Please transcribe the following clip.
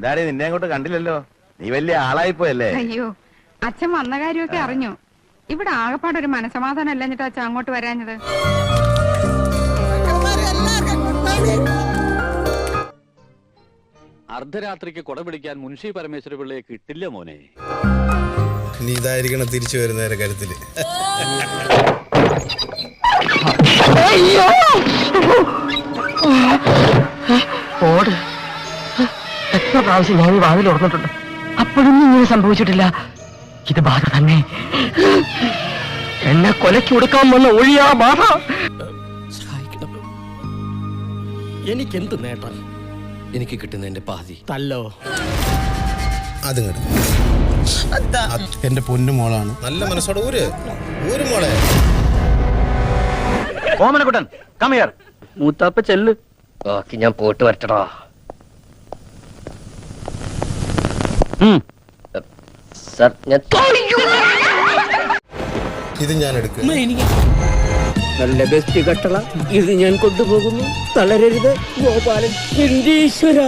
എന്താടി നിന്നെ അങ്ങോട്ട് കണ്ടില്ലല്ലോ? നീ വലിയ ആളായി പോയല്ലേ അയ്യോ അച്ഛൻ വന്ന കാര്യമൊക്കെ അറിഞ്ഞു. ഇവിടെ ആകപ്പാട് ഒരു മനസമാധാനം എന്നിട്ട് അച്ഛൻ അങ്ങോട്ട് വരാഞ്ഞത്? അർദ്ധരാത്രിക്ക് കൊട പിടിക്കാൻ മുൻഷി പരമേശ്വര പിള്ളയെ കിട്ടില്ല മോനെ. നീതായിരിക്കണം ഇതായിരിക്കണം തിരിച്ചു വരുന്നേരെ കരുത്തിൽ. ഓട്. എത്ര പ്രാവശ്യം ഞാൻ ഈ വാതിൽ തുറന്നിട്ടുണ്ട്? അപ്പോഴൊന്നും ഇങ്ങനെ സംഭവിച്ചിട്ടില്ല. ഇത് ബാധ തന്നെ. എന്നെ കൊലയ്ക്ക് കൊടുക്കാൻ വന്ന ഒഴിയാ ബാധ. എനിക്കെന്ത് നേട്ടം? എനിക്ക് കിട്ടുന്നതിന്റെ പാതി. തല്ലോ. അത് എന്റെ പൊന്നു മോളാണ്. നല്ല മനസ്സോടെ ഊര്. ഊര് മോളെ. ഓമനക്കുട്ടൻ കമിയർ മൂത്താപ്പ ചെല്ല്. ബാക്കി ഞാൻ പോട്ട് വരട്ടടാ. സർ ഞാൻ ഇത് ഞാൻ എടുക്കും നല്ല ബെസ്റ്റ് കട്ടള. ഇത് ഞാൻ കൊണ്ടുപോകുന്നു. തളരരുത് ഗോപാലൻ എന്റെ ഈശ്വര